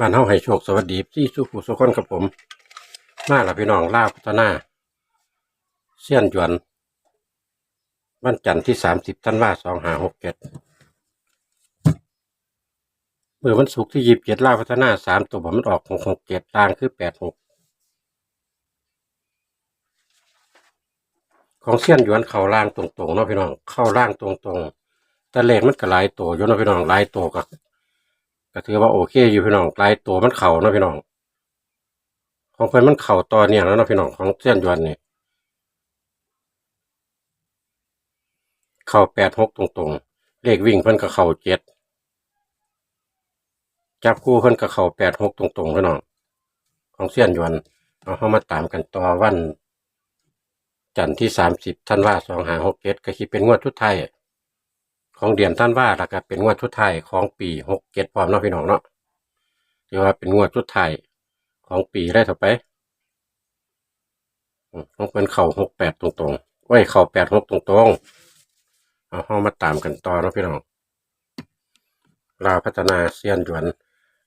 บ้านเฮาให้โชคสวัสดีที่สุขุสุขคนกับผม มาล้วพี่น้องลาพัฒนาเสี้ยนหยวนวันจันทร์ที่สามสิบธันวาสองห้าหกเจ็ดเมื่อวันศุกร์ที่ยีิบเจ็ดลาพัฒนาสามตัวผมมันออกหกหกเจ็ดต่างคือแปดหกของเสี้ยนหยวนเข้าล่างตรงๆเนาะพี่น้อง เข้าล่างตรงๆ แต่เลขมันก็หลายตัวอยู่เนาะพี่น้องหลายตัวก็ ก็ถือว่าโอเคอยู่พี่น้องหลายตัวมันเข่าเนาะพี่น้อง ของเพิ่อนมันเข่าต่อเนี่ยแล้วเนาะพี่น้องของเสี้ยนยวนเนี่ยเข่าแปดหกตรงๆ เลขวิ่งเพิ่อนก็เข่าเจ็ดจับคู่เพิ่อนก็เข่าแปดหกตรงๆพี่น้องของเสี้ยนยวนเอาเข้ามาตามกันต่อวัน จันทร์ที่สามสิบท่านว่าสองหาหกเจ็ดก็คิดเป็นงวดทุดไทย ของเดือนท่านว่าแล้วก็เป็นงวดทุดไทายของปีหกเจ็ดพร้อมเนาะพี่น้องเนาะถือว่าเป็นงวดทุดไทายของปีได้ต่อไปอืมของเป็นเข่าหกแปดตรงๆไว้ยเข่าแปดหกตรงๆเอาเข้ามาตามกันต่อเนาะพี่น้องลาวพัฒนาเซียนหยวน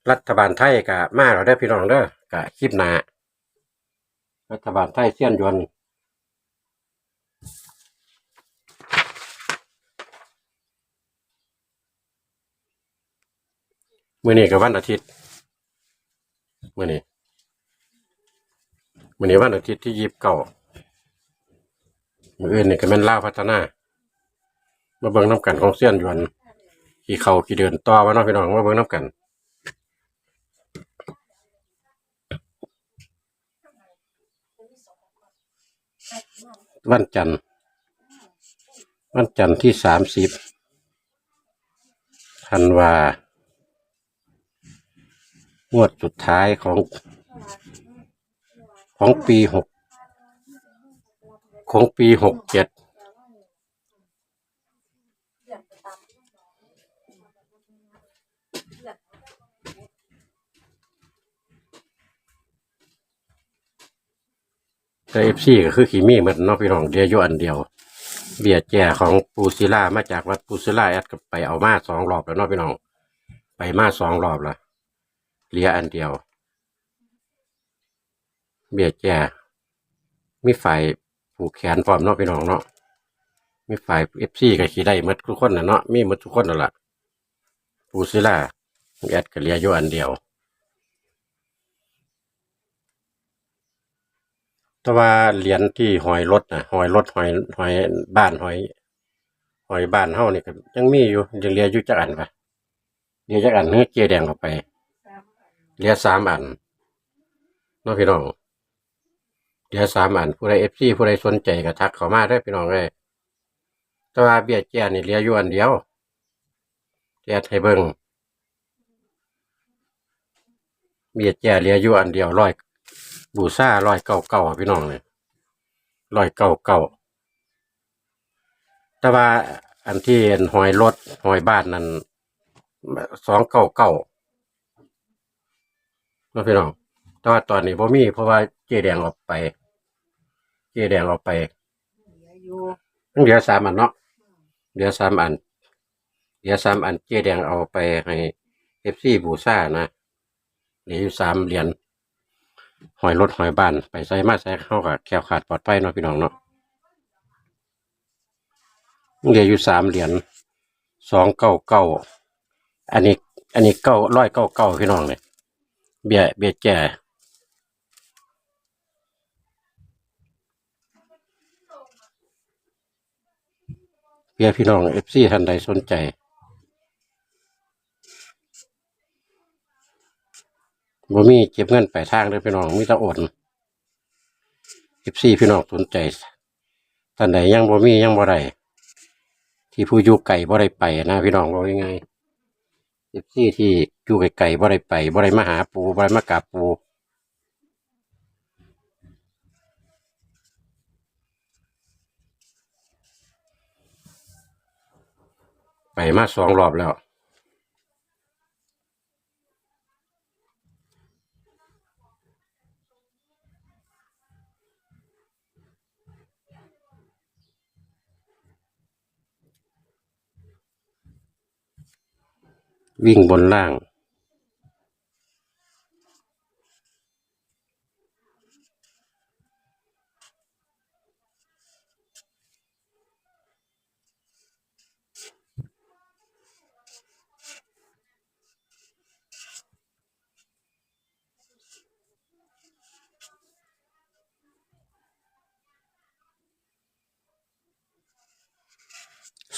รัฐบาลไทยกะมาเราได้พี่น้องเด้อกะคลิปหนารัฐบาลไทยเซียนหยวน มื่อนี้กับวันอาทิตย์มื่อนี้มื่อนี้วันอาทิตย์ที่ยีบเก้ามื่ออื่นนี่ก็แม่นล่าพัฒนา มาเบิ่งน้ำกันของเสี้ยนยวนขี่เขาขี่เดินต่อวะเนาะพี่น้องมาเบิ่งน้ำกันวันจันทร์วันจันทร์ที่สามสิบธันวา งวดสุดท้ายของ ของปีหกของปีหกเจ็ดแต่เอฟซีก็คือขีมี่เหมือนนอกพี่น้องเดียวอยู่อันเดียว เบียดแจ่ของปูซิล่ามาจากวัดปูซิล่าแอดกับไปเอามาสองรอบแล้วนอกพี่น้อง ไปมาสองรอบแล้ว เหลืออันเดียว เบียดแจ่มีฝ่ายผูกแขนพร้อมเนาะพี่น้องเนาะมีฝ่ายเอฟซีก็ขี่ได้มดทุกคนนะเนาะมีมดทุกคนนั่นแหละปูซิล่าแอดก็เหลืออยู่อันเดียวแต่ว่าเหรียญที่หอยรถนะหอยรถหอยหอยบ้านหอย หอยบ้านเฮานี่ก็ยังมีอยู่ยังเหลืออยู่จักอันปะเหลือจักอันเนื้อเกียแดงออกไป เหลือสามอันเน้องพี่น้องเหลือสามอันผู้ใดเอฟซีผู้ใดสนใจก็ทักเข้ามาได้พี่น้องเลยแต่ว่าเบี้ยแจ้นี่เหลืออยู่อันเดียวแจ้ให้เบิ่งเบี้ยแจ้เหลืออยู่อันเดียวร้อยบูซ่าร้อยเก้าเก้าพี่น้องเลยร้อยเก้าเก้าแต่ว่าอันที่หอยรถหอยบ้านนั้นสองเก้าเก้า น้องพี่น้องแต่ว่าตอนนี้พ่มี เพราะว่าเจแดงออกไป เจแดงออกไปเหลืออยู่เหลือสามอันเนาะเหลือสามอันเหลือสามอันเจแดงเอาไปให้เอฟซีบูซ่านะเหลืออยู่สามเหรียญหอยรถหอยบ้านไปใส่มาใส่เข้ากับแคล้วขาดปลอดภัยเนาะพี่น้องเนาะเหลืออยู่สามเหรียญสองเก้าเก้าอันนี้ อันนี้เก้าร้อยเก้าเก้าพี่น้องเลย เบียเบียแก่เบียพี่น้องเอฟซีท่านใดสนใจบ่มีเก็บเงินไปทางเลยพี่น้องมีแต่โอนเอฟซีพี่น้องสนใจท่านใดยังบ่มียังบ่ได้ที่ผู้อยู่ไก่บ่ได้ไปนะพี่น้องว่ายังไง เอฟซีที่อยู่ไก่ๆบ่ได้ไปบ่ได้มาหาปูบ่ได้มากราบปูไปมาสองรอบแล้ว วิ่งบนล่าง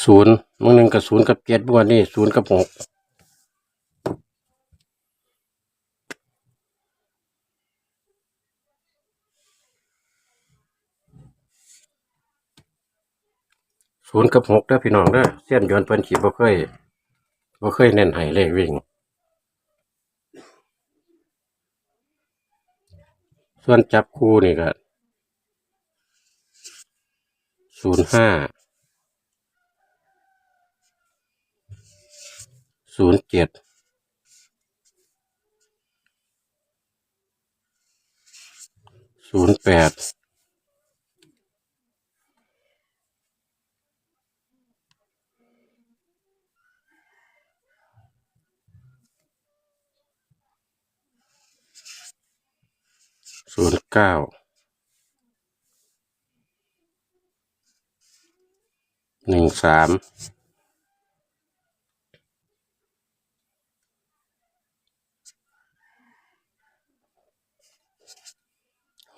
ศูนย์มึงหนึ่งกับศูนย์กับเจ็ดเมื่อวานนี้ศูนย์กับหก ศูนย์กับหกเด้อพี่น้องเด้อเส้นยนเพิ่นขีบ่เคยบ่เคยเน้นให้เลขวิ่ง ส่วนจับคู่นี่ก็ศูนย์ห้าศูนย์เจ็ดศูนย์แปด เก้าหนึ่งสาม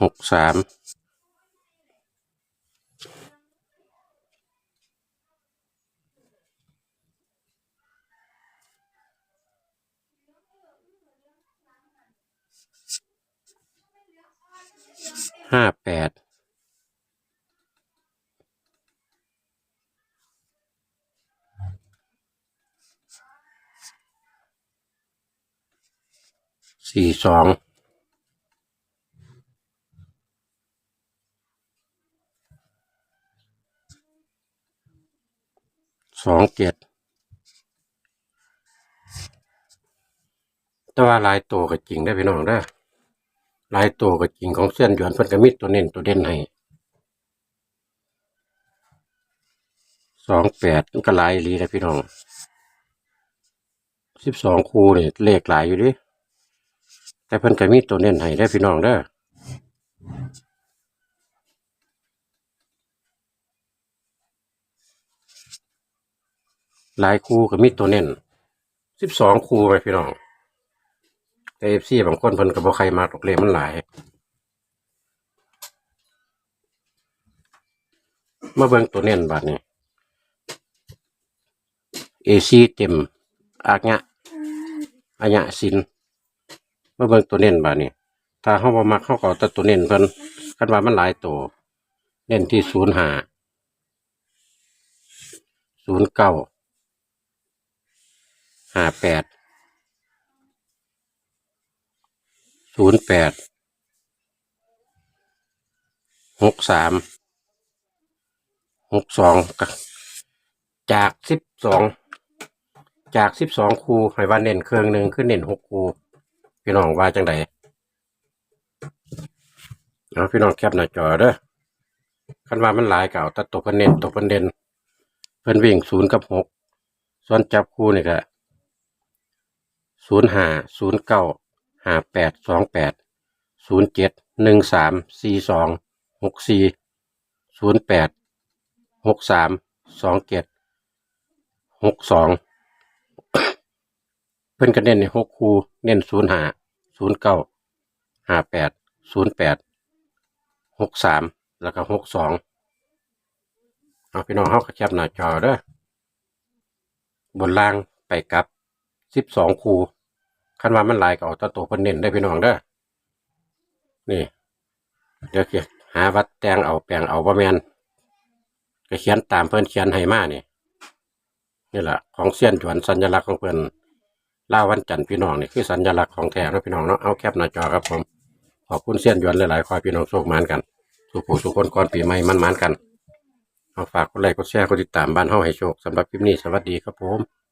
หกสาม ห้าแปดสี่สองสองเจ็ดแต่ว่าลายตัวก็จริงได้พี่น้องเด้ ลายตัวก็จริงของเส้นหยวนเพิ่นก็มีตัวเน้นตัวเด่นให้สองแปดก็หลายอีหลีนะพี่น้องสิบสองคู่นี่เลขหลายอยู่ดิแต่เพิ่นก็มีตัวเน้นให้ได้พี่น้องเด้อหลายคู่ก็มีตัวเน้นสิบสองคู่ไปพี่น้อง แต่เอฟซีบางคนเพิ่นก็บ่ใครมาตกเลขมันหลายมาเบิ่งตัวเน้นบัดนี้เอซีเต็มอากะอายะสินมาเบิ่งตัวเน้นบัดนี้ ถ้าเฮาบ่มักเฮาก็เอาแต่ตัวเน้นเพิ่นคันว่ามันหลายตัวเน้นที่05 09 58 08 63 62ก็ ศูนย์แปดหกสามหกสองจากสิบสองจากสิบสองครูหายว่าเน้นเครื่องหนึ่งขึ้นเน้นหกครูพี่น้องว่าจังไดเอาพี่น้องแคบหน้าจอเด้อคันว่ามันหลายเก่าตัดตกเพิ่นเน้นตกเพิ่นเด่นเพิ่นวิ่งศูนย์กับหกส่วนจับคู่นี่ก็ศูนย์ห้าศูนย์เก้า ห้าแปดสองแปดศูนย์เจ็ดหนึ่งสามสี่สองหกสี่ศูนย์แปดหกสามสองเจ็ดหกสองเพิ่นก็เน้นในหกคูเน้นศูนย์ห้าศูนย์เก้าห้าแปดศูนย์แปดหกสามแล้วก็หกสองเอาพี่น้องเขาขยับหน้าจอเด้อบนล่างไปกับสิบสองคู คันว่ามันหลายก็เอาตัวตัวเพิ่นเน้นได้พี่น้องเด้อนี่ เดี๋ยวเขียนหาวัดแตงเอาแปลงเอาบ่แมนก็เขียนตามเพิ่นเขียนให้มานี่นี่แหละของเสี้ยนจวนสัญลักษณ์ของเพิ่นล่าวันจันทร์พี่น้องนี่คือสัญลักษณ์ของแท้นะพี่น้องเนาะเอาแคปหน้าจอครับผมขอบคุณเสี้ยนจวนหลายๆขอให้พี่น้องโชคมานกันสุขสุขคนก่อนปีใหม่มันๆกันเอาฝากกดไลค์กดแชร์กดติดตามบ้านเฮาให้โชคสำหรับคลิปนี้สวัสดีครับผม